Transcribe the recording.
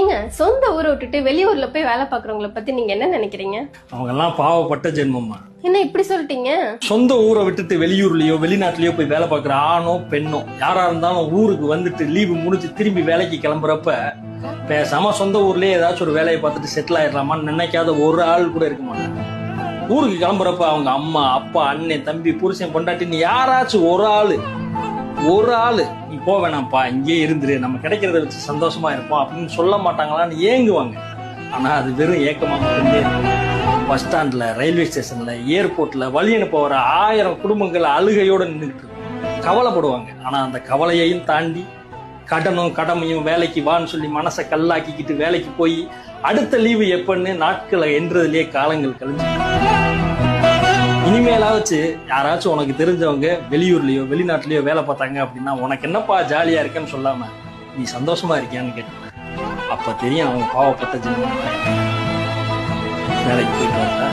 ஏங்க சொந்த ஊரை விட்டுட்டு வெளியூர்ல போய் வேலை பாக்குறவங்கள பத்தி நீங்க என்ன நினைக்கிறீங்க? அவங்கெல்லாம் பாவப்பட்ட ஜென்மம்மா. என்ன இப்படி சொல்லிட்டீங்க? சொந்த ஊரை விட்டுட்டு வெளியூர்லயோ வெளிநாட்டுலயோ போய் வேலை பார்க்குற ஆணோ பெண்ணோ யாரா இருந்தாலும் ஊருக்கு வந்துட்டு லீவு முடிஞ்சு திரும்பி வேலைக்கு கிளம்புறப்ப பேசாம சொந்த ஊர்லயே ஏதாச்சும் ஒரு வேலையை பார்த்துட்டு செட்டில் ஆயிடலாமான்னு நினைக்காத ஒரு ஆள் கூட இருக்க மாட்டாங்க. ஊருக்கு கிளம்புறப்ப அவங்க அம்மா அப்பா அண்ணன் தம்பி புருஷன் பொண்டாட்டின்னு யாராச்சும் ஒரு ஆளு ஒரு ஆளு. நீ போ வேணாம்ப்பா இங்கேயே இருந்துரு. நம்ம கிடைக்கிறத வச்சு சந்தோஷமா இருப்போம் அப்படின்னு சொல்ல மாட்டாங்களான்னு ஏங்குவாங்க. ஆனா அது வெறும் ஏக்கமாக மட்டுமே பஸ் ஸ்டாண்ட்ல ரயில்வே ஸ்டேஷன்ல ஏர்போர்ட்ல வழி அனுப்ப ஆயிரம் குடும்பங்கள் அழுகையோடு நின்றுட்டு கவலைப்படுவாங்க. ஆனா அந்த கவலையையும் தாண்டி கடனும் கடமையும் வேலைக்கு வான்னு சொல்லி மனசை கல்லாக்கிக்கிட்டு வேலைக்கு போய் அடுத்த லீவு எப்பன்னு நாட்களை என்றதுலேயே காலங்கள் கழிஞ்சு இனிமேலாச்சு யாராச்சும் உனக்கு தெரிஞ்சவங்க வெளியூர்லயோ வெளிநாட்டுலயோ வேலை பார்த்தாங்க அப்படின்னா உனக்கு என்னப்பா ஜாலியா இருக்கேன்னு சொல்லாம நீ சந்தோஷமா இருக்கியான்னு கேட்டேன். அப்ப தெரியும் அவங்க பாவப்பட்ட ஜென்மம் வேலைக்கு போயிட்டு வந்தா.